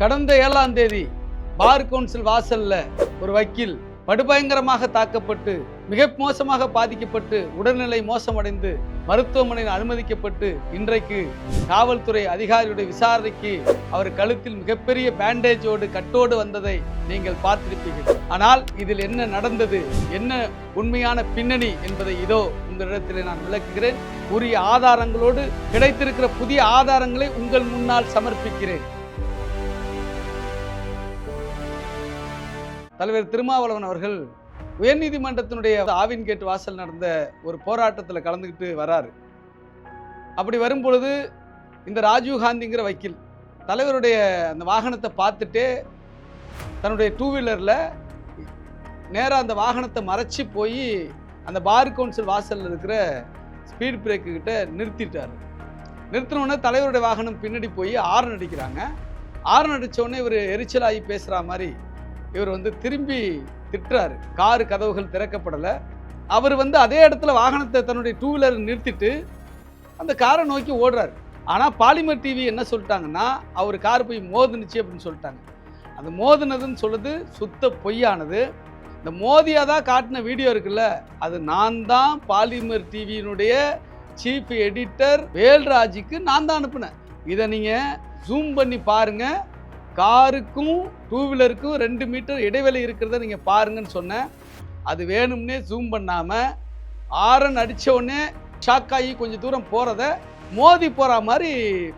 கடந்த ஏழாம் தேதி பார் கவுன்சில் வாசல்ல ஒரு வக்கீல் படுபயங்கரமாக தாக்கப்பட்டு மிக மோசமாக பாதிக்கப்பட்டு உடல்நிலை மோசமடைந்து மருத்துவமனையில் அனுமதிக்கப்பட்டு இன்றைக்கு காவல்துறை அதிகாரியுடைய விசாரணைக்கு அவர் கழுத்தில் மிகப்பெரிய பேண்டேஜோடு கட்டோடு வந்ததை நீங்கள் பார்த்திருப்பீர்கள். ஆனால் இதில் என்ன நடந்தது என்ன உண்மையான பின்னணி என்பதை இதோ உங்களிடத்திலே நான் விளக்குகிறேன். உரிய ஆதாரங்களோடு கிடைத்திருக்கிற புதிய ஆதாரங்களை உங்கள் முன்னால் சமர்ப்பிக்கிறேன். தலைவர் திருமாவளவன் அவர்கள் உயர்நீதிமன்றத்தினுடைய ஆவின் கேட் வாசல் நடந்த ஒரு போராட்டத்தில் கலந்துக்கிட்டு வராரு. அப்படி வரும் பொழுது இந்த ராஜீவ் காந்திங்கிற வக்கீல் தலைவருடைய அந்த வாகனத்தை பார்த்துட்டே தன்னுடைய டூ வீலரில் நேராக அந்த வாகனத்தை மறைச்சி போய் அந்த பார் கவுன்சில் வாசலில் இருக்கிற ஸ்பீட் பிரேக்கு கிட்ட நிறுத்திட்டார். நிறுத்தினோடனே தலைவருடைய வாகனம் பின்னாடி போய் ஆரன் அடிக்கிறாங்க. ஆரன் அடிச்ச உடனே இவர் எரிச்சலாகி பேசுகிற மாதிரி இவர் வந்து திரும்பி திட்டுறாரு. காரு கதவுகள் திறக்கப்படலை. அவர் வந்து அதே இடத்துல வாகனத்தை தன்னுடைய டூ வீலர் நிறுத்திட்டு அந்த காரை நோக்கி ஓடுறாரு. ஆனால் பாலிமர் டிவி என்ன சொல்லிட்டாங்கன்னா அவர் கார் போய் மோதுனுச்சு அப்படின்னு சொல்லிட்டாங்க. அந்த மோதுனதுன்னு சொல்லுது சுத்த பொய்யானது. இந்த மோதியாக தான் காட்டின வீடியோ இருக்குல்ல அது நான் தான் பாலிமர் டிவியினுடைய சீஃப் எடிட்டர் வேல்ராஜுக்கு நான் தான் அனுப்புனேன். இதை நீங்கள் ஜூம் பண்ணி பாருங்கள் காருக்கும் டூ வீலருக்கும் ரெண்டு மீட்டர் இடைவெளி இருக்கிறத நீங்கள் பாருங்கன்னு சொன்னேன். அது வேணும்னே ஜூம் பண்ணாமல் ஆரன் அடித்த உடனே ஷாக் ஆகி கொஞ்சம் தூரம் போகிறத மோதி போகிற மாதிரி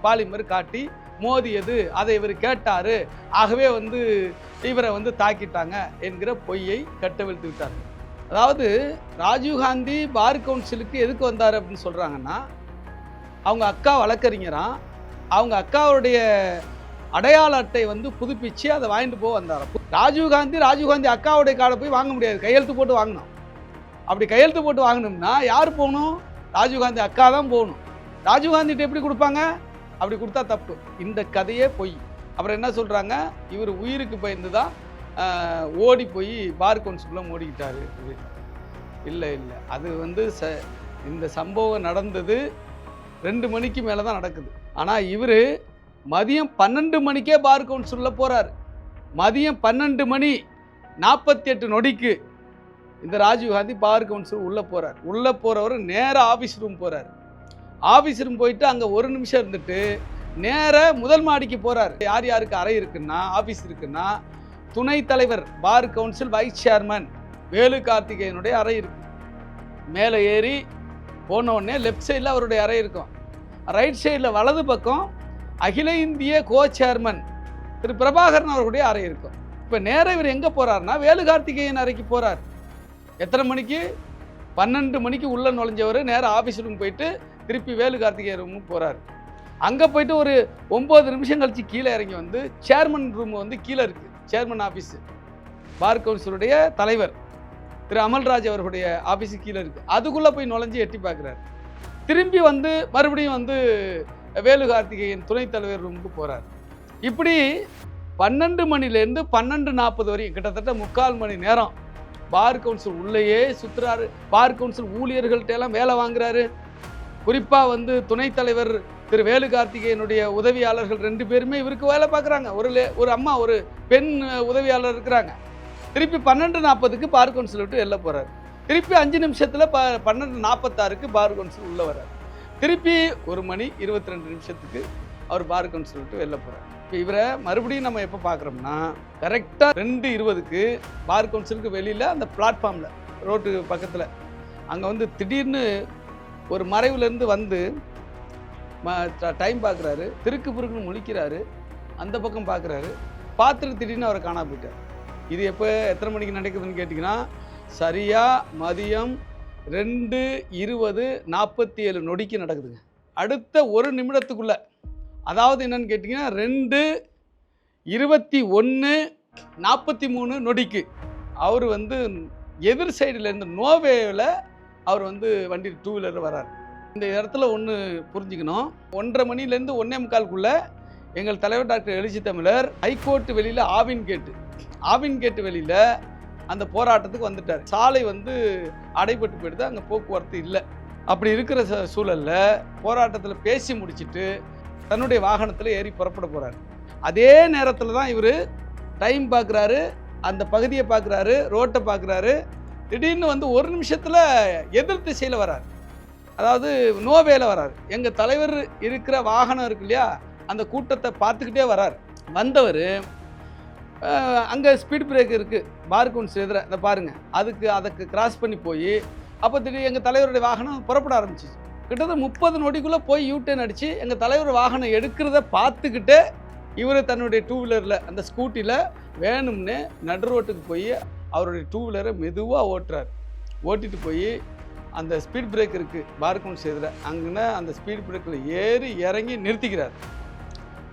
பாலிமர் காட்டி மோதியது. அதை இவர் கேட்டார். ஆகவே வந்து இவரை வந்து தாக்கிட்டாங்க என்கிற பொய்யை கட்டவிழ்த்து விட்டார். அதாவது ராஜீவ்காந்தி பார் கவுன்சிலுக்கு எதுக்கு வந்தார் அப்படின்னு சொல்கிறாங்கன்னா அவங்க அக்கா வழக்கறிஞரான் அவங்க அக்காவுடைய அடையாள அட்டை வந்து புதுப்பிச்சு அதை வாங்கிட்டு போக வந்தாராம். ராஜீவ்காந்தி ராஜீவ்காந்தி அக்காவுடைய கார்டை போய் வாங்க முடியாது. கையெழுத்து போட்டு வாங்கினோம் அப்படி கையெழுத்து போட்டு வாங்கினோம்னா யார் போகணும்? ராஜீவ்காந்தி அக்கா தான் போகணும். ராஜீவ்காந்திகிட்ட எப்படி கொடுப்பாங்க? அப்படி கொடுத்தா தப்பு. இந்த கதையே பொய். அப்புறம் என்ன சொல்கிறாங்க இவர் உயிருக்கு பயந்து தான் ஓடி போய் பார் கவுன்சிலுக்குள்ள ஓடிக்கிட்டாரு இல்லை இல்லை. அது வந்து ச இந்த சம்பவம் நடந்தது ரெண்டு மணிக்கு மேலே தான் நடக்குது. ஆனால் இவர் மதியம் பன்னெண்டு மணிக்கே பார் கவுன்சிலில் போகிறார் மதியம் பன்னெண்டு மணி நாற்பத்தி எட்டு நொடிக்கு இந்த ராஜீவ்காந்தி பார் கவுன்சில் உள்ளே போகிறார் உள்ளே போகிறவர் நேராக ஆஃபீஸ் ரூம் போகிறார் ஆஃபீஸ் ரூம் போயிட்டு அங்கே ஒரு நிமிஷம் இருந்துட்டு நேராக முதல் மாடிக்கு போகிறார் யார் யாருக்கு அறை இருக்குன்னா ஆஃபீஸ் இருக்குன்னா துணைத் தலைவர் bar council vice chairman Velu கார்த்திகேயனுடைய அறை இருக்கு. மேலே ஏறி போன உடனே லெஃப்ட் சைடில் அவருடைய அறை இருக்கும். ரைட் சைடில் வலது பக்கம் அகில இந்திய கோ சேர்மன் திரு பிரபாகரன் அவர்களுடைய அறை இருக்கும். இப்போ நேராக இவர் எங்கே போகிறாருன்னா வேலு கார்த்திகேயன் அறைக்கு போகிறார் எத்தனை மணிக்கு? பன்னெண்டு மணிக்கு உள்ளே நுழைஞ்சவர் நேராக ஆஃபீஸ் ரூம் போயிட்டு திருப்பி வேலு கார்த்திகேயன் ரூமுக்கு போகிறார் அங்கே போயிட்டு ஒரு ஒம்பது நிமிஷம் கழித்து கீழே இறங்கி வந்து சேர்மன் ரூம் வந்து கீழே இருக்குது சேர்மன் ஆஃபீஸு பார் கவுன்சிலுடைய தலைவர் திரு அமல்ராஜ் அவர்களுடைய ஆஃபீஸு கீழே இருக்குது அதுக்குள்ளே போய் நுழைஞ்சு எட்டி பார்க்குறாரு. திரும்பி வந்து மறுபடியும் வந்து வேலு கார்த்திகேயன் துணைத் தலைவர் ரூமுக்கு போகிறார் இப்படி பன்னெண்டு மணிலேருந்து பன்னெண்டு நாற்பது வரையும் கிட்டத்தட்ட முக்கால் மணி நேரம் பார் கவுன்சில் உள்ளேயே சுற்றுறாரு பார் கவுன்சில் ஊழியர்கள்ட்ட எல்லாம் வேலை வாங்குறாரு. குறிப்பாக வந்து துணைத் தலைவர் திரு வேலு கார்த்திகேயனுடைய உதவியாளர்கள் ரெண்டு பேருமே இவருக்கு வேலை பார்க்குறாங்க. ஒரு லே- ஒரு அம்மா ஒரு பெண் உதவியாளர் இருக்கிறாங்க. திருப்பி பன்னெண்டு நாற்பதுக்கு பார் கவுன்சில் விட்டு வெளில போகிறார் திருப்பி அஞ்சு நிமிஷத்தில் ப பன்னெண்டு நாற்பத்தாறுக்கு பார் கவுன்சில் உள்ளே வர்றார். திருப்பி ஒரு மணி இருபத்தி ரெண்டு நிமிஷத்துக்கு அவர் பாருக்குன்னு சொல்லிட்டு வெளில போகிறார் இப்போ இவரை மறுபடியும் நம்ம எப்போ பார்க்குறோம்னா கரெக்டாக ரெண்டு இருபதுக்கு பார் கவுன்சிலுக்கு வெளியில் அந்த பிளாட்ஃபார்மில் ரோட்டு பக்கத்தில் அங்கே வந்து திடீர்னு ஒரு மறைவுலேருந்து வந்து ம டைம் பார்க்குறாரு. திருக்கு புருக்குன்னு முழிக்கிறாரு அந்த பக்கம் பார்க்குறாரு. பார்த்துட்டு திடீர்னு அவரை காணாம போயிட்டார். இது எப்போ எத்தனை மணிக்கு நடக்குதுன்னு கேட்டிங்கன்னா சரியாக மதியம் ரெண்டு இருபது நாற்பத்தி ஏழு நொடிக்கு நடக்குதுங்க. அடுத்த ஒரு நிமிடத்துக்குள்ளே. அதாவது என்னன்னு கேட்டிங்கன்னா ரெண்டு இருபத்தி ஒன்று நாற்பத்தி மூணு நொடிக்கு. அவர் வந்து எதிர் சைடில் இருந்து நோவேவில் அவர் வந்து வண்டி டூ வீலர் வரார். இந்த இடத்துல ஒன்று புரிஞ்சுக்கணும். ஒன்றரை மணிலேருந்து ஒன்றே முக்காலுக்குள்ளே எங்கள் தலைவர் டாக்டர் எழுச்சி தமிழர் ஹைகோர்ட்டு வெளியில் ஆவின் கேட்டு. ஆவின் கேட்டு வெளியில் அந்த போராட்டத்துக்கு வந்துட்டார். சாலை வந்து அடைபட்டு போயிடுது அங்கே போக்குவரத்து இல்லை. அப்படி இருக்கிற சூழலில் சூழல்ல போராட்டத்தில் பேசி முடிச்சிட்டு தன்னுடைய வாகனத்தில் ஏறி புறப்பட போகிறார் அதே நேரத்தில் தான் இவர் டைம் பார்க்குறாரு அந்த பகுதியை பார்க்குறாரு ரோட்டை பார்க்குறாரு திடீர்னு வந்து ஒரு நிமிஷத்தில் எதிர் திசையில் வரார் அதாவது நோவேல வரார் எங்கள் தலைவர் இருக்கிற வாகனம் இருக்கு இல்லையா அந்த கூட்டத்தை பார்த்துக்கிட்டே வரார் வந்தவர் அங்கே ஸ்பீட் பிரேக் இருக்குது பார் கவுன்ஸ் எதிர இந்த பாருங்கள் அதுக்கு அதுக்கு கிராஸ் பண்ணி போய் அப்போ திடீர் எங்கள் தலைவருடைய வாகனம் புறப்பட ஆரம்பிச்சிச்சு. கிட்டத்தட்ட முப்பது நொடிக்குள்ளே போய் யூட்டர்ன் அடித்து எங்கள் தலைவர் வாகனம் எடுக்கிறத பார்த்துக்கிட்டு இவர் தன்னுடைய டூ வீலரில் அந்த ஸ்கூட்டியில் வேணும்னு நடு ரோட்டுக்கு போய் அவருடைய டூ வீலரை மெதுவாக ஓட்டுறார். ஓட்டிட்டு போய் அந்த ஸ்பீட் பிரேக் இருக்குது பார்க்கவுன்ஸ் எதில் அங்கே அந்த ஸ்பீட் பிரேக்கில் ஏறி இறங்கி நிறுத்திக்கிறார்.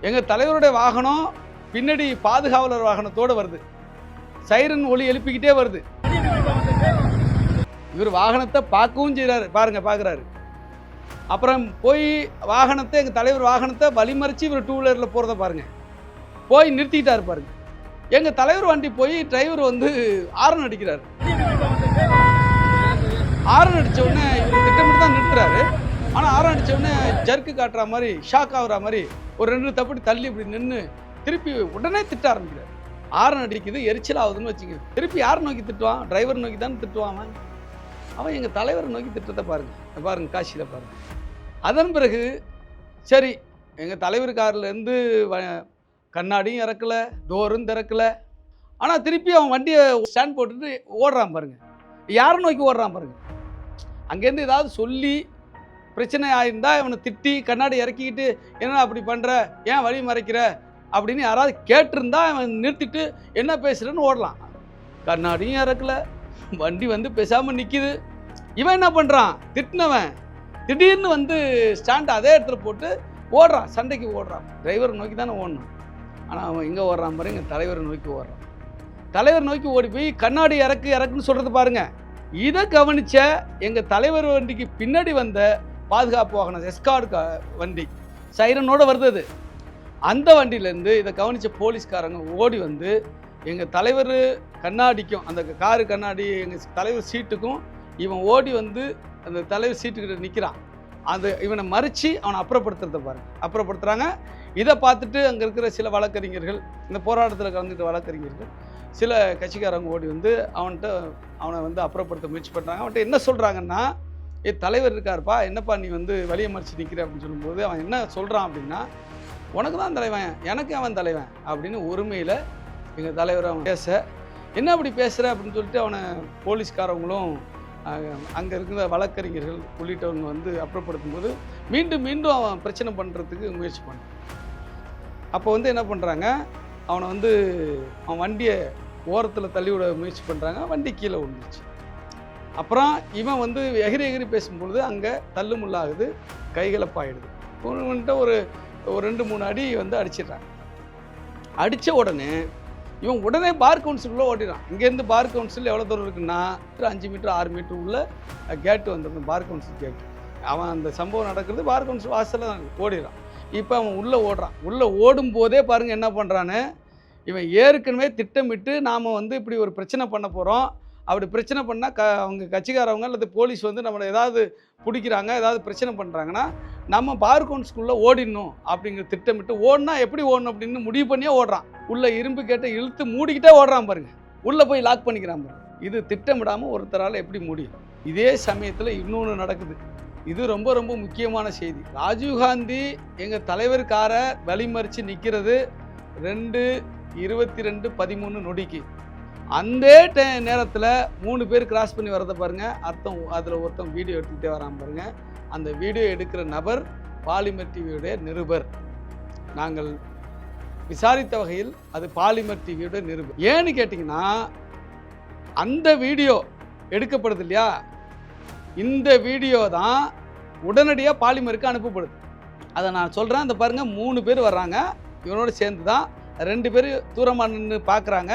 எங்கள் தலைவருடைய வாகனம் பின்னாடி பாதுகாவலர் வாகனத்தோடு வருது. சைரன் ஒளி எழுப்பிக்கிட்டே வருது. இவர் வாகனத்தை பார்க்கவும் செய்கிறாரு பாருங்க பார்க்குறாரு. அப்புறம் போய் வாகனத்தை எங்கள் தலைவர் வாகனத்தை வழிமறிச்சு இவர் டூ வீலரில் போகிறத பாருங்க. போய் நிறுத்திக்கிட்டாரு பாருங்க. எங்கள் தலைவர் வண்டி போய் டிரைவர் வந்து ஆரன் அடிக்கிறார். ஆரன் அடிச்ச உடனே இவர் திட்டமிட்டு தான் நிறுத்துறாரு. ஆனால் ஆரன் அடித்த உடனே ஜர்க்கு காட்டுற மாதிரி ஷாக் ஆகுற மாதிரி ஒரு ரெண்டு தப்படி தள்ளி இப்படி நின்று திருப்பி உடனே திட்ட ஆரம்பிக்கிறார். ஆரன் அடிக்குது எரிச்சல் ஆகுதுன்னு வச்சுங்க திருப்பி யார் நோக்கி திட்டுவான்? டிரைவர் நோக்கி தானே திட்டுவான் அவன். அவன் எங்கள் தலைவரை நோக்கி திட்டத்தை பாருங்க. பாருங்கள் பாருங்க பாருங்கள் அதன் பிறகு சரி எங்கள் தலைவர் கார்லேருந்து வ கண்ணாடியும் இறக்கலை டோரும் திறக்கலை. ஆனால் திருப்பி அவன் வண்டியை ஸ்டாண்ட் போட்டுட்டு ஓடுறான் பாருங்கள் யாரை நோக்கி ஓடுறான் பாருங்க. அங்கேருந்து ஏதாவது சொல்லி பிரச்சனை ஆயிருந்தா இவனை திட்டி கண்ணாடி இறக்கிக்கிட்டு என்ன அப்படி பண்ணுற ஏன் வழி மறைக்கிற? அப்படின்னு யாராவது கேட்டிருந்தா அவன் நிறுத்திட்டு என்ன பேசுகிறேன்னு ஓடலாம். கண்ணாடியும் இறக்கல. வண்டி வந்து பேசாமல் நிற்கிது இவன் என்ன பண்ணுறான் திட்டினவன். திடீர்னு வந்து ஸ்டாண்ட் அதே இடத்துல போட்டு ஓடுறான். சண்டைக்கு ஓடுறான். டிரைவரை நோக்கி தானே ஓடணும். ஆனால் அவன் எங்கே ஓடுறான் பாருங்க தலைவரை நோக்கி ஓடுறான். தலைவர் நோக்கி ஓடி போய் கண்ணாடி இறக்கு இறக்குன்னு சொல்கிறது பாருங்க. இதை கவனித்த எங்கள் தலைவர் வண்டிக்கு பின்னாடி வந்த பாதுகாப்பு வாகனம் எஸ்கார்டு வண்டி. சைரனோட வருது அது. அந்த வண்டியிலேருந்து இதை கவனித்த போலீஸ்காரங்க ஓடி வந்து எங்கள் தலைவர் கண்ணாடிக்கும் அந்த காரு கண்ணாடி எங்கள் தலைவர் சீட்டுக்கும் இவன் ஓடி வந்து அந்த தலைவர் சீட்டுக்கிட்ட நிற்கிறான் அந்த இவனை மறித்து அவனை அப்புறப்படுத்துறத பாருங்க. அப்புறப்படுத்துகிறாங்க இதை பார்த்துட்டு அங்கே இருக்கிற சில வழக்கறிஞர்கள் இந்த போராட்டத்தில் கலந்துட்டு வழக்கறிஞர்கள் சில கட்சிக்காரங்க ஓடி வந்து அவன்கிட்ட அவனை வந்து அப்புறப்படுத்த முயற்சி பண்ணுறாங்க அவன்கிட்ட என்ன சொல்கிறாங்கன்னா ஏ தலைவர் இருக்காருப்பா என்னப்பா நீ வந்து வழியை மறித்து நிற்கிற அப்படின்னு சொல்லும்போது அவன் என்ன சொல்கிறான் அப்படின்னா உனக்கு தான் தலைவன் எனக்கு அவன் தலைவன் அப்படின்னு உரிமையில் எங்கள் தலைவர் அவன் பேச என்ன அப்படி பேசுகிற அப்படின்னு சொல்லிட்டு அவனை போலீஸ்காரவங்களும் அங்கே இருக்கிற வழக்கறிஞர்கள் உள்ளிட்டவங்க வந்து அப்புறப்படுத்தும் போது மீண்டும் மீண்டும் அவன் பிரச்சனை பண்ணுறதுக்கு முயற்சி பண்ணான் அப்போ வந்து என்ன பண்ணுறாங்க அவனை வந்து அவன் வண்டியை ஓரத்தில் தள்ளி விட முயற்சி பண்ணுறாங்க வண்டி கீழே விழுந்துச்சு அப்புறம் இவன் வந்து எகிரி எகிரி பேசும்பொழுது அங்கே தள்ளுமுள்ளாகுது கைகலப்பாயிடுது இவன்கிட்ட ஒரு ஒரு ரெண்டு மூணு அடி வந்து அடிச்சிடுறான். அடித்த உடனே இவன் உடனே பார் கவுன்சிலுக்குள்ளே ஓடிறான் இங்கேருந்து பார் கவுன்சில் எவ்வளோ தூரம் இருக்குன்னா அஞ்சு மீட்டர் ஆறு மீட்டர் உள்ள கேட்டு வந்துடும் பார் கவுன்சில் கேட்டு அவன் அந்த சம்பவம் நடக்கிறது பார் கவுன்சில் வாசலில் ஓடிடுறான். இப்போ அவன் உள்ளே ஓடுறான். உள்ளே ஓடும் போதே பாருங்கள் என்ன பண்ணுறான்னு இவன் ஏற்கனவே திட்டமிட்டு நாம் வந்து இப்படி ஒரு பிரச்சனை பண்ண போகிறோம் அப்படி பிரச்சனை பண்ணால் க அவங்க கட்சிக்காரவங்க அல்லது போலீஸ் வந்து நம்மளை ஏதாவது பிடிக்கிறாங்க ஏதாவது பிரச்சனை பண்ணுறாங்கன்னா நம்ம பார் கவுன்ஸ்குள்ளே ஓடிடணும் அப்படிங்கிற திட்டமிட்டு ஓடினா எப்படி ஓடணும் அப்படின்னு முடிவு பண்ணியே ஓடுறான். உள்ளே இரும்பு கேட்ட இழுத்து மூடிக்கிட்டே ஓடுறான் பாருங்க. உள்ளே போய் லாக் பண்ணிக்கிறான் பாருங்க. இது திட்டமிடாமல் ஒருத்தரால் எப்படி முடியும்? இதே சமயத்தில் இன்னொன்று நடக்குது. இது ரொம்ப ரொம்ப முக்கியமான செய்தி. ராஜீவ்காந்தி எங்கள் தலைவர் காரை வழிமறித்து நிற்கிறது ரெண்டு இருபத்தி ரெண்டு பதிமூணு நொடிக்கு. அந்த டே நேரத்தில் மூணு பேர் கிராஸ் பண்ணி வரதை பாருங்கள் அர்த்தம் அதில் ஒருத்தன் வீடியோ எடுத்துக்கிட்டே வரான் பாருங்கள் அந்த வீடியோ எடுக்கிற நபர் பாலிமர் டிவியுடைய நிருபர். நாங்கள் விசாரித்த வகையில் அது பாலிமர் டிவியோட நிருபர். ஏன்னு கேட்டிங்கன்னா அந்த வீடியோ எடுக்கப்படுது இல்லையா? இந்த வீடியோ தான் உடனடியாக பாலிமருக்கு அனுப்பப்படுது. அதை நான் சொல்கிறேன் அந்த பாருங்கள் மூணு பேர் வர்றாங்க. இவனோட சேர்ந்து தான் ரெண்டு பேர் தூரமாக நின்று பார்க்குறாங்க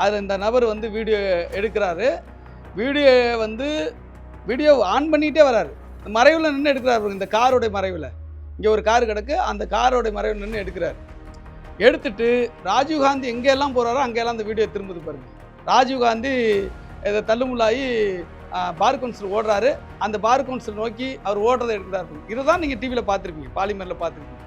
அதில் இந்த நபர் வந்து வீடியோ எடுக்கிறாரு. வீடியோ வந்து வீடியோ ஆன் பண்ணிகிட்டே வராரு. மறைவில் நின்று எடுக்கிறாரு இந்த காரோடைய மறைவில். இங்கே ஒரு கார் கிடக்கு அந்த காரோடைய மறைவில் நின்று எடுக்கிறார். எடுத்துட்டு ராஜீவ்காந்தி எங்கெல்லாம் போகிறாரோ அங்கெல்லாம் அந்த வீடியோ திரும்புது பாருங்க. ராஜீவ்காந்தி இதை தள்ளுமுள்ளாகி பார் கவுன்சில் ஓடுறாரு. அந்த பார் கவுன்சில் நோக்கி அவர் ஓடுறதை எடுக்கிறாரு இதை தான் நீங்கள் டிவியில் பார்த்துருப்பீங்க பாலிமரில் பார்த்துருப்பீங்க.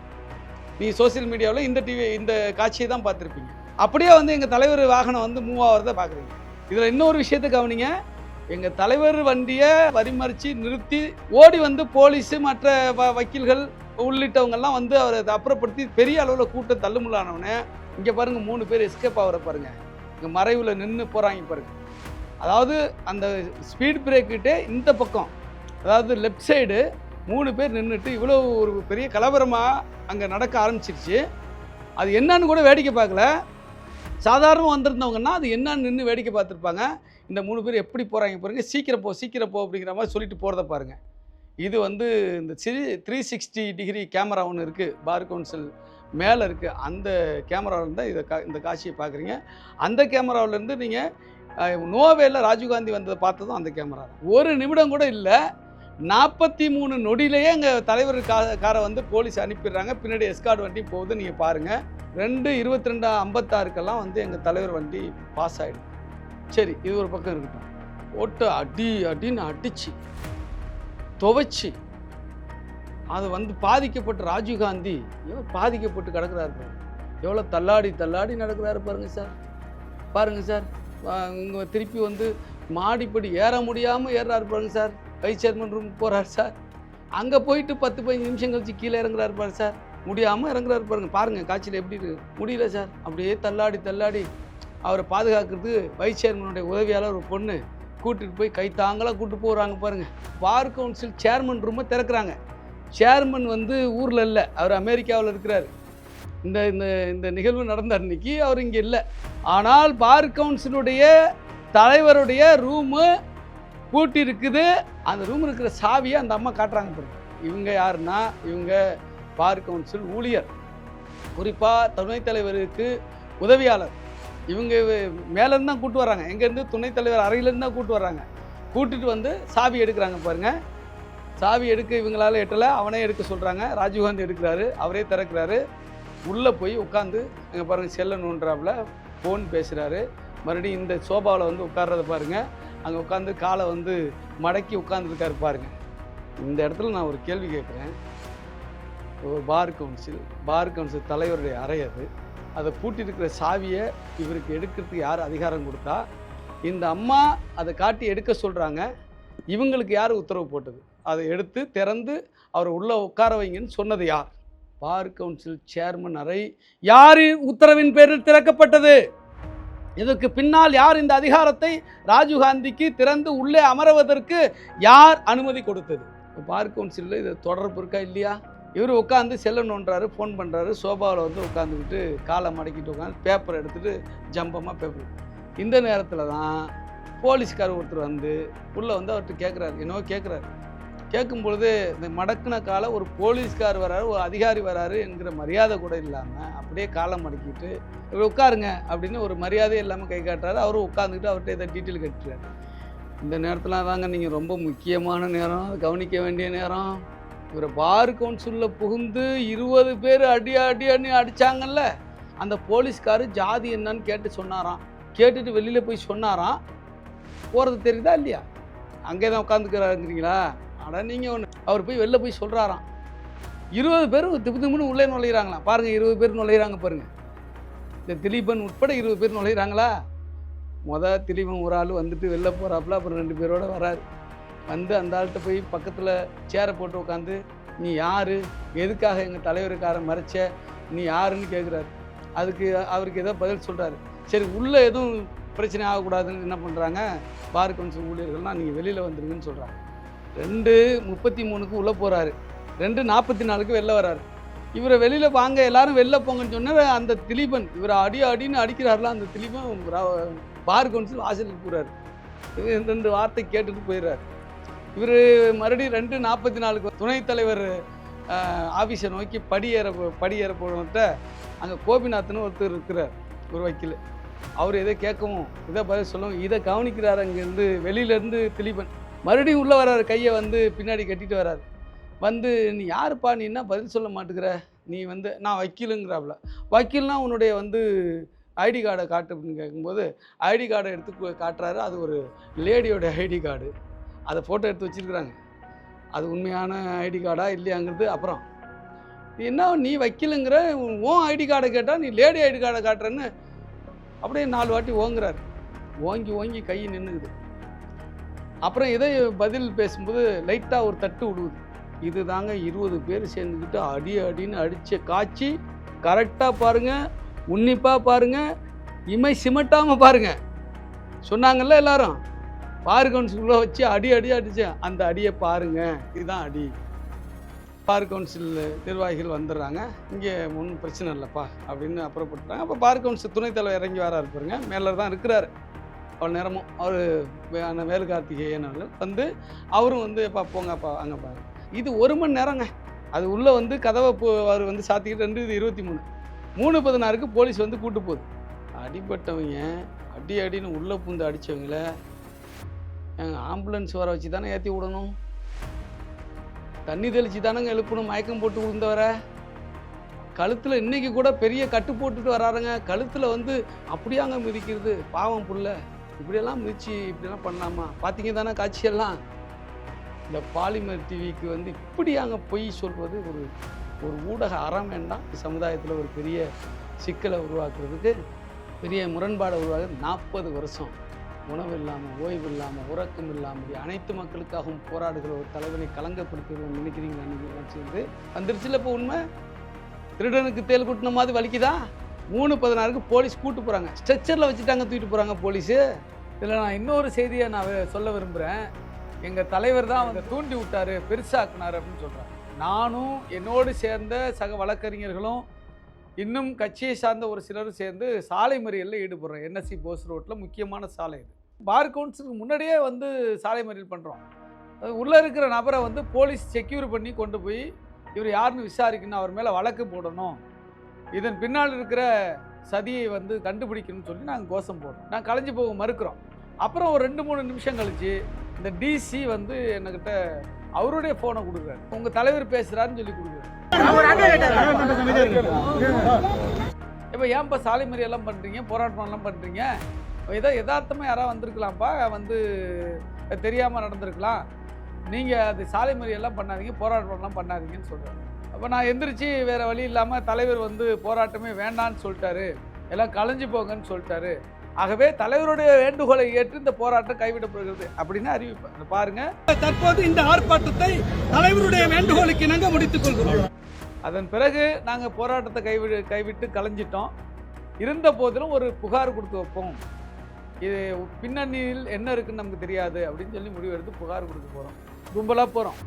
நீ சோஷியல் மீடியாவில் இந்த டிவி இந்த காட்சியை தான் பார்த்துருப்பீங்க. அப்படியே வந்து எங்கள் தலைவர் வாகனம் வந்து மூவ் ஆகிறத பார்க்குறீங்க. இதில் இன்னொரு விஷயத்தை கவனிங்க. எங்கள் தலைவர் வண்டியை வரிமறித்து நிறுத்தி ஓடி வந்து போலீஸு மற்ற வ வக்கீல்கள் உள்ளிட்டவங்கெல்லாம் வந்து அவரை அப்புறப்படுத்தி பெரிய அளவில் கூட்டம் தள்ளுமுள்ளானவனே இங்கே பாருங்கள் மூணு பேர் எஸ்கேப் ஆகிற பாருங்கள் இங்கே மறைவில் நின்று போகிறாங்க பாருங்க. அதாவது அந்த ஸ்பீட் பிரேக்கிட்டே இந்த பக்கம் அதாவது லெஃப்ட் சைடு மூணு பேர் நின்றுட்டு இவ்வளோ ஒரு பெரிய கலவரமாக அங்கே நடக்க ஆரம்பிச்சிருச்சு. அது என்னன்னு கூட வேடிக்கை பார்க்கல. சாதாரணமாக வந்திருந்தவங்கன்னா அது என்னன்னு நின்று வேடிக்கை பார்த்துருப்பாங்க. இந்த மூணு பேர் எப்படி போகிறாங்க பாருங்க. சீக்கிரம் போ சீக்கிரம் போ அப்படிங்கிற மாதிரி சொல்லிட்டு போகிறத பாருங்கள் இது வந்து இந்த three three sixty degree camera ஒன்று இருக்குது பார் கவுன்சில் மேலே இருக்குது அந்த கேமராவில் தான் இதை கா இந்த காட்சியை பார்க்குறீங்க. அந்த கேமராவிலேருந்து நீங்கள் நோவேல ராஜீவ்காந்தி வந்ததை பார்த்ததும் அந்த கேமரா தான். ஒரு நிமிடம் கூட இல்லை. நாற்பத்தி மூணு நொடியிலேயே எங்கள் தலைவர் கா காரை வந்து போலீஸ் அனுப்பிடுறாங்க. பின்னாடி எஸ்கார்டு வண்டி போகுது நீங்கள் பாருங்கள் ரெண்டு இருபத்தி ரெண்டு ஐம்பத்தாறுக்கெல்லாம் வந்து எங்கள் தலைவர் வண்டி பாஸ் ஆகிடும் சரி இது ஒரு பக்கம் இருக்கட்டும். ஓட்டு அடி அடின்னு அடிச்சு துவைச்சி அது வந்து பாதிக்கப்பட்ட ராஜீவ்காந்தி எவ்வளோ பாதிக்கப்பட்டு கிடக்கிறாரு பாருங்க. எவ்வளோ தள்ளாடி தள்ளாடி நடக்கிறாரு பாருங்க சார். பாருங்க சார். இங்கே திருப்பி வந்து மாடிப்படி ஏற முடியாமல் ஏறுறாரு பாருங்க சார். வைஸ் சேர்மன் ரூம் போகிறார் சார் அங்கே போயிட்டு பத்து பதினஞ்சு நிமிஷம் கழிச்சு கீழே இறங்குறாரு பாரு சார் முடியாமல் இறங்குறாரு பாருங்க. பாருங்கள் காய்ச்சல் எப்படி இருக்கு? முடியல சார் அப்படியே தள்ளாடி தள்ளாடி அவரை பாதுகாக்கிறதுக்கு வைஸ் சேர்மனுடைய உதவியாளர் ஒரு பொண்ணு. கூட்டிகிட்டு போய் கை தாங்களாக கூட்டு போகிறாங்க பாருங்கள் பார் கவுன்சில் சேர்மன் ரூமை திறக்கிறாங்க. சேர்மன் வந்து ஊரில் இல்லை. அவர் அமெரிக்காவில் இருக்கிறார். இந்த இந்த இந்த நிகழ்வு நடந்த அன்னைக்கு அவர் இங்கே இல்லை. ஆனால் பார் கவுன்சிலுடைய தலைவருடைய ரூமு பூட்டி இருக்குது அந்த ரூம் இருக்கிற சாவியை அந்த அம்மா காட்டுறாங்க பாருங்க இவங்க யாருன்னா இவங்க பார் கவுன்சில் ஊழியர். குறிப்பாக துணைத் தலைவருக்கு உதவியாளர். இவங்க மேலேருந்து தான் கூட்டு வராங்க எங்கேருந்து? துணைத் தலைவர் அறையிலேருந்து தான் கூட்டு வர்றாங்க. கூட்டிட்டு வந்து சாவி எடுக்கிறாங்க பாருங்க. சாவி எடுக்க இவங்களால எட்டலை அவனே எடுக்க சொல்கிறாங்க ராஜீவ்காந்தி எடுக்கிறாரு அவரே திறக்கிறாரு. உள்ளே போய் உட்காந்து அங்கே பாருங்கள் செல்ல நோண்டுறாப்புல ஃபோன் பேசுகிறாரு மறுபடியும் இந்த சோபாவில் வந்து உட்கார்றத பாருங்கள் அங்கே உட்காந்து காலை வந்து மடக்கி உட்காந்துருக்காரு பாருங்க. இந்த இடத்துல நான் ஒரு கேள்வி கேட்குறேன். ஒரு பார் கவுன்சில் பார் கவுன்சில் தலைவருடைய அறை அது. அதை பூட்டியிருக்கிற சாவியை இவருக்கு எடுக்கிறதுக்கு யார் அதிகாரம் கொடுத்தா? இந்த அம்மா அதை காட்டி எடுக்க சொல்கிறாங்க இவங்களுக்கு யார் உத்தரவு போட்டது? அதை எடுத்து திறந்து அவரை உள்ளே உட்கார வைங்கன்னு சொன்னது யார்? பார் கவுன்சில் சேர்மன் அறை யாரின் உத்தரவின் பேரில் திறக்கப்பட்டது? இதற்கு பின்னால் யார் இந்த அதிகாரத்தை ராஜீவ்காந்திக்கு திறந்து உள்ளே அமருவதற்கு யார் அனுமதி கொடுத்தது? பார் கவுன்சிலில் இது தொடர்பு இருக்கா இல்லையா? இவர் உட்காந்து செல்ல நோண்டுறாரு ஃபோன் பண்ணுறாரு சோபாவில் வந்து உட்காந்துக்கிட்டு காலை மடக்கிட்டு உட்காந்து பேப்பர் எடுத்துகிட்டு ஜம்பமாக பேப்பர் இந்த நேரத்தில் தான் போலீஸ்கார் ஒருத்தர் வந்து உள்ளே வந்து அவர்கிட்ட கேட்குறாரு என்னவோ கேட்குறாரு கேட்கும் பொழுது இந்த மடக்குன காலை ஒரு போலீஸ்கார் வராரு ஒரு அதிகாரி வராரு என்கிற மரியாதை கூட இல்லாமல் அப்படியே காலை மடக்கிட்டு இவர் உட்காருங்க அப்படின்னு ஒரு மரியாதை இல்லாமல் கை காட்டுறாரு. அவரும் உட்காந்துக்கிட்டு அவர்கிட்ட இதை டீட்டெயில் கட்டுறாரு இந்த நேரத்தில் தாங்க நீங்கள் ரொம்ப முக்கியமான நேரம் அதை கவனிக்க வேண்டிய நேரம். இவரை பார் கவுன்சிலில் புகுந்து இருபது பேர் அடி அடி அடி அடித்தாங்கல்ல அந்த போலீஸ்காரு ஜாதி என்னன்னு கேட்டு சொன்னாராம். கேட்டுட்டு வெளியில் போய் சொன்னாராம். போகிறது தெரியுதா இல்லையா? அங்கே தான் உட்காந்துக்கிறாருங்கிறீங்களா ஆனால் நீங்கள் ஒன்று அவர் போய் வெளில போய் சொல்கிறாராம் இருபது பேர் திப்பு திப்புன்னு உள்ளே நுழையிறாங்களாம். பாருங்கள் இருபது பேர் நுழையிறாங்க பாருங்கள் இந்த திலீபன் உட்பட இருபது பேர் நுழையிறாங்களா? மொதல் திலீபன் ஒரு ஆள் வந்துட்டு வெளில போகிறாப்புல அப்புறம் ரெண்டு பேரோட வராரு. வந்து அந்த ஆள்கிட்ட போய் பக்கத்தில் சேரை போட்டு உட்காந்து நீ யார்? எதுக்காக எங்கள் தலைவருக்கார மறைச்ச? நீ யாருன்னு கேட்குறாரு அதுக்கு அவருக்கு ஏதோ பதில் சொல்கிறாரு சரி உள்ளே எதுவும் பிரச்சனை ஆகக்கூடாதுன்னு என்ன பண்ணுறாங்க பார் கவுன்சில் ஊழியர்கள்லாம் நீங்கள் வெளியில் வந்துருங்கன்னு சொல்கிறாங்க ரெண்டு முப்பத்தி மூணுக்கு உள்ளே போகிறாரு ரெண்டு நாற்பத்தி நாலுக்கு வெளில வராரு இவரை வெளியில் வாங்க எல்லாரும் வெளில போங்கன்னு சொன்னால் அந்த திலீபன் இவரை அடி அடின்னு அடிக்கிறாருல அந்த திலீபன் பார் கவுன்சில் வாசலுக்கு போகிறாரு இவர் ரெண்டு வார்த்தை கேட்டுட்டு போயிடுறாரு. இவர் மறுபடியும் ரெண்டு நாற்பத்தி நாலுக்கு துணைத் தலைவர் ஆஃபீஸை நோக்கி படியேற படியேற போனவர்கிட்ட அங்கே கோபிநாத்னு ஒருத்தர் இருக்கிறார் ஒரு வக்கீல். அவர் எதை கேட்கவும் இதை பதில் சொல்லவும் இதை கவனிக்கிறார் அங்கேருந்து வெளியிலேருந்து திலீபன். மறுபடியும் உள்ளே வர்றாரு கையை வந்து பின்னாடி கட்டிட்டு வர்றாரு. வந்து நீ யாருப்பா? நீ என்ன பதில் சொல்ல மாட்டேங்கிற நீ வந்து நான் வக்கீலுங்கிறாப்புல வக்கீல்னா உன்னுடைய வந்து ஐடி கார்டை காட்டு அப்படின்னு கேட்கும்போது ஐடி கார்டை எடுத்து காட்டுறாரு. அது ஒரு லேடியோட ஐடி கார்டு. அதை ஃபோட்டோ எடுத்து வச்சிருக்கிறாங்க. அது உண்மையான ஐடி கார்டா இல்லையாங்கிறது அப்புறம். என்ன நீ வக்கீலுங்கிற? ஓன் ஐடி கார்டை கேட்டால் நீ லேடி ஐடி கார்டை காட்டுறேன்னு? அப்படியே நாலு வாட்டி ஓங்குறாரு. ஓங்கி ஓங்கி கை நின்றுக்குது அப்புறம் இதை பதில் பேசும்போது லைட்டாக ஒரு தட்டு விடுவது இது தாங்க இருபது பேர் சேர்ந்துக்கிட்டு அடி அடின்னு அடித்த காய்ச்சி கரெக்டாக பாருங்கள் உன்னிப்பாக பாருங்கள் இமை சிமட்டாமல் பாருங்கள் சொன்னாங்கல்ல எல்லாரும்? பார் கவுன்சிலுக்குள்ளே வச்சு அடி அடி அடித்தேன் அந்த அடியை பாருங்கள் இதுதான் அடி. பார் கவுன்சில் நிர்வாகிகள் வந்துடுறாங்க. இங்கே ஒன்றும் பிரச்சனை இல்லைப்பா அப்படின்னு அப்புறப்பட்டுறாங்க அப்போ பார் கவுன்சில் துணைத் தலைவர் இறங்கி வராரு பாருங்க. மேலே தான் இருக்கிறாரு. அவ்வளோ நேரமும் அவர் வேலு கார்த்திகேயன் அவர்கள் வந்து அவரும் வந்து எப்பா போங்கப்பா அங்கே பாரு இது ஒரு மணி நேரங்க. அது உள்ளே வந்து கதவை போ அவர் வந்து சாத்திக்கிட்டு ரெண்டு இது இருபத்தி மூணு. மூணு பதினாறுக்கு போலீஸ் வந்து கூட்டு போகுது. அடிபட்டவங்க அடி அடின்னு உள்ளே பூந்து அடித்தவங்கள ஆம்புலன்ஸ் வர வச்சு தானே ஏற்றி விடணும்? தண்ணி தெளித்து தானேங்க எழுப்பணும்? மயக்கம் போட்டு விழுந்தவரை. கழுத்தில் இன்னைக்கு கூட பெரிய கட்டு போட்டுட்டு வராருங்க. கழுத்தில் வந்து அப்படியாங்க மிதிக்கிறது? பாவம் புள்ள. இப்படியெல்லாம் மிதிச்சு இப்படியெல்லாம் பண்ணலாமா? பார்த்தீங்க தானே காட்சியெல்லாம்? இந்த பாலிமர் டிவிக்கு வந்து இப்படியாங்க பொய் சொல்வது ஒரு ஒரு ஊடக அறம் வேண்டாம். சமுதாயத்தில் ஒரு பெரிய சிக்கலை உருவாக்குறதுக்கு பெரிய முரண்பாடை உருவாக்க நாற்பது வருஷம் உணவு இல்லாமல் ஓய்வு இல்லாமல் உறக்கம் இல்லாமல் அனைத்து மக்களுக்காகவும் போராடுகிற ஒரு தலைவனை கலங்கப்படுத்துகிறோம் நினைக்கிறீங்களா நீங்கள் சேர்ந்து வந்துருச்சுல இப்போ உண்மை? திருடனுக்கு தேல் குட்டின மாதிரி வலிக்குதா? மூணு பதினாறுக்கு போலீஸ் கூட்டு போகிறாங்க ஸ்ட்ரெச்சரில் வச்சுட்டாங்க தூக்கிட்டு போகிறாங்க போலீஸு. இதில் நான் இன்னொரு செய்தியை நான் சொல்ல விரும்புகிறேன் எங்கள் தலைவர் தான் வந்து தூண்டி விட்டார் பெருசாக்குனாரு அப்படின்னு சொல்கிறாங்க நானும் என்னோடு சேர்ந்த சக வழக்கறிஞர்களும் இன்னும் கட்சியை சார்ந்த ஒரு சிலரும் சேர்ந்து சாலை மறியலில் ஈடுபடுறோம். என்எஸ்சி போஸ் ரோட்டில் முக்கியமான சாலை இது. பார் கவுன்சிலுக்கு முன்னாடியே வந்து சாலை மறியல் பண்ணுறோம் உள்ளே இருக்கிற நபரை வந்து போலீஸ் செக்யூர் பண்ணி கொண்டு போய் இவர் யாருன்னு விசாரிக்கணும் அவர் மேலே வழக்கு போடணும். இதன் பின்னால் இருக்கிற சதியை வந்து கண்டுபிடிக்கணும்னு சொல்லி நாங்கள் கோஷம் போடுறோம். நாங்கள் கலைஞ்சு போக மறுக்கிறோம். அப்புறம் ஒரு ரெண்டு மூணு நிமிஷம் கழிச்சு இந்த டிசி வந்து என்கிட்ட அவருடைய ஃபோனை கொடுக்குறாரு. உங்கள் தலைவர் பேசுகிறாருன்னு சொல்லி கொடுக்குறாரு. இப்போ ஏன்ப்பா சாலை மறியெல்லாம் பண்ணுறீங்க போராட்டம்லாம் பண்ணுறீங்க ஏதோ யதார்த்தமாக யாராவது வந்திருக்கலாம்ப்பா? வந்து தெரியாமல் நடந்திருக்கலாம். நீங்கள் அது சாலை மறியெல்லாம் பண்ணாதீங்க போராட்டம்லாம் பண்ணாதீங்கன்னு சொல்கிறாங்க அப்போ நான் எந்திரிச்சு வேறு வழி இல்லாமல் தலைவர் வந்து போராட்டமே வேண்டான்னு சொல்லிட்டாரு. எல்லாம் கலைஞ்சு போங்கன்னு சொல்லிட்டாரு. ஆகவே தலைவருடைய வேண்டுகோளை ஏற்று இந்த போராட்டம் கைவிடப்படுகிறது அப்படின்னு அறிவிப்பேன் பாருங்க. தற்போது இந்த ஆர்ப்பாட்டத்தை தலைவருடைய வேண்டுகோளுக்கு இணங்க முடித்துக் கொள்கிறோம். அதன் பிறகு நாங்கள் போராட்டத்தை கைவிடு கைவிட்டு கலைஞ்சிட்டோம். இருந்த போதிலும் ஒரு புகார் கொடுத்து வைப்போம். இது பின்னணியில் என்ன இருக்குன்னு நமக்கு தெரியாது அப்படின்னு சொல்லி முடிவெடுத்து புகார் கொடுக்க போகிறோம் கும்பலாக போகிறோம்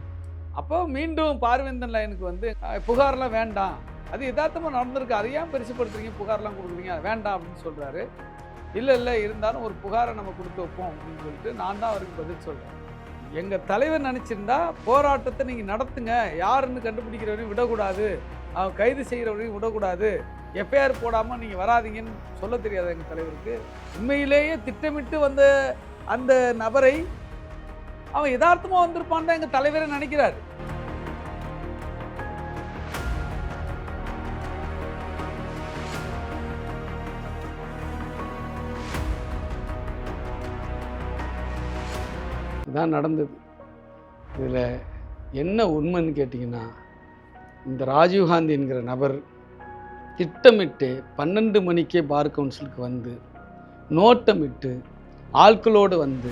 அப்போ மீண்டும் பார்வேந்தன் லைனுக்கு வந்து புகார்லாம் வேண்டாம். அது யதார்த்தமாக நடந்திருக்கு. அதை ஏன் பெருசுப்படுத்துறீங்க? புகார்லாம் கொடுக்குறீங்க. வேண்டாம். அப்படின்னு சொல்கிறாரு இல்லை இல்லை இருந்தாலும் ஒரு புகாரை நம்ம கொடுத்து வைப்போம். அப்படின்னு சொல்லிட்டு நான் தான் அவருக்கு பதில் சொல்கிறேன் எங்கள் தலைவர் நினச்சிருந்தா போராட்டத்தை நீங்கள் நடத்துங்க. யாருன்னு கண்டுபிடிக்கிறவரையும் விடக்கூடாது. அவன் கைது செய்கிறவரையும் விடக்கூடாது. எஃப்ஐஆர் போடாமல் நீங்கள் வராதீங்கன்னு சொல்ல தெரியாது எங்கள் தலைவருக்கு. உண்மையிலேயே திட்டமிட்டு வந்த அந்த நபரை அவன் யதார்த்தமாக வந்திருப்பான் தான் எங்கள் தலைவரை நினைக்கிறார். இதான் நடந்தது. இதில் என்ன உண்மைன்னு கேட்டிங்கன்னா இந்த ராஜீவ்காந்தி என்கிற நபர் திட்டமிட்டு பன்னெண்டு மணிக்கே பார் கவுன்சிலுக்கு வந்து நோட்டமிட்டு ஆட்களோடு வந்து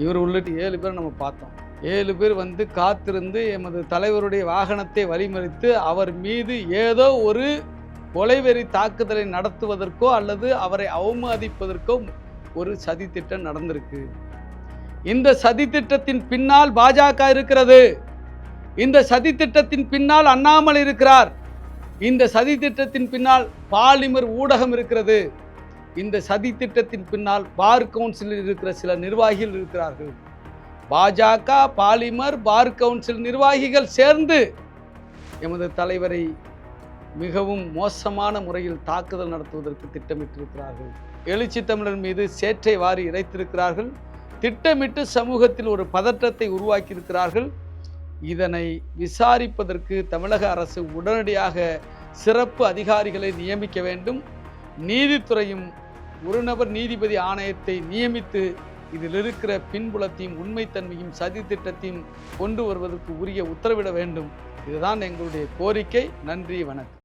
இவர் உள்ளிட்டு ஏழு பேர் நம்ம பார்த்தோம். ஏழு பேர் வந்து காத்திருந்து எமது தலைவருடைய வாகனத்தை வழிமறித்து அவர் மீது ஏதோ ஒரு கொலைவெறி தாக்குதலை நடத்துவதற்கோ அல்லது அவரை அவமதிப்பதற்கோ ஒரு சதித்திட்டம் நடந்திருக்கு. இந்த சதித்திட்டத்தின் பின்னால் பாஜக இருக்கிறது. இந்த சதித்திட்டத்தின் பின்னால் அண்ணாமலை இருக்கிறார். இந்த சதித்திட்டத்தின் பின்னால் பாலிமர் ஊடகம் இருக்கிறது. இந்த சதி திட்டத்தின் பின்னால் பார் கவுன்சிலில் இருக்கிற சில நிர்வாகிகள் இருக்கிறார்கள். பாஜக பாலிமர் பார் கவுன்சில் நிர்வாகிகள் சேர்ந்து எமது தலைவரை மிகவும் மோசமான முறையில் தாக்குதல் நடத்துவதற்கு திட்டமிட்டிருக்கிறார்கள். எழுச்சி தமிழர் மீது சேற்றை வாரி இறைத்திருக்கிறார்கள். திட்டமிட்டு சமூகத்தில் ஒரு பதற்றத்தை உருவாக்கியிருக்கிறார்கள். இதனை விசாரிப்பதற்கு தமிழக அரசு உடனடியாக சிறப்பு அதிகாரிகளை நியமிக்க வேண்டும். நீதித்துறையும் ஒரு நபர் நீதிபதி ஆணையத்தை நியமித்து இதில் இருக்கிற பின்புலத்தையும் உண்மைத்தன்மையும் சதி திட்டத்தையும் கொண்டு வருவதற்கு உரிய உத்தரவிட வேண்டும். இதுதான் எங்களுடைய கோரிக்கை. நன்றி வணக்கம்.